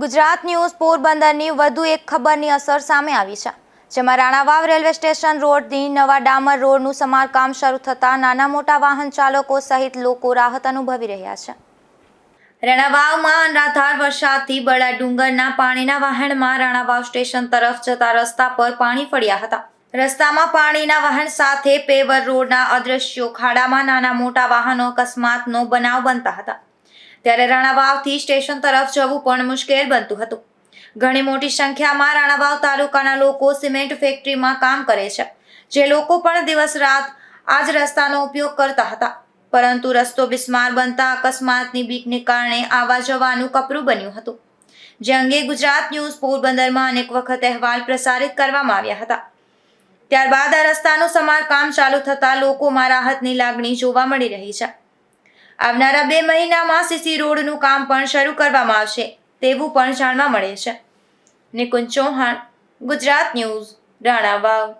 Gujarat news પોરબંદરની વધુ એક ખબરની અસર સામે આવી છે, જેમાં રાણાવાવ રેલવે સ્ટેશન રોડની નવા ડામર રોડનું સમારકામ શરૂ થતાં નાના મોટા વાહન ચાલકો સહિત લોકો રાહત અનુભવી રહ્યા છે. રાણાવાવમાં અનરાધાર વરસાદથી બળા ડુંગરના પાણીના વાહનમાં રાણાવાવ સ્ટેશન તરફ જતા રસ્તા પર પાણી ફળ્યા હતા. રસ્તામાં પાણીના વાહન સાથે પેવર રોડના અદ્રશ્યો, ખાડામાં નાના મોટા વાહનો અકસ્માતનો બનાવ બનતા હતા. ત્યારે રાણાવાવથી સ્ટેશન તરફ જવું પણ મુશ્કેલ બનતું હતું. ઘણી મોટી સંખ્યામાં રાણાવાવ તાલુકાના લોકો સિમેન્ટ ફેક્ટરીમાં કામ કરે છે. જે લોકો પણ દિવસ રાત આ જ રસ્તાનો ઉપયોગ કરતા હતા. પરંતુ રસ્તો બિસ્માર બનતા અકસ્માતની બીકને કારણે આવવા જવાનું કપરું બન્યું હતું. જે અંગે ગુજરાત ન્યૂઝ પોરબંદરમાં અનેક વખત અહેવાલ પ્રસારિત કરવામાં આવ્યા હતા. ત્યારબાદ આ રસ્તાનું સમારકામ ચાલુ થતાં લોકોમાં રાહતની લાગણી જોવા મળી રહી છે. આવનારા બે મહિનામાં સીસી રોડનું કામ પણ શરૂ કરવામાં આવશે, તેવું પણ જાણવા મળે છે. નિકુંજ ચૌહાણ, ગુજરાત ન્યૂઝ, રાણાવાવ.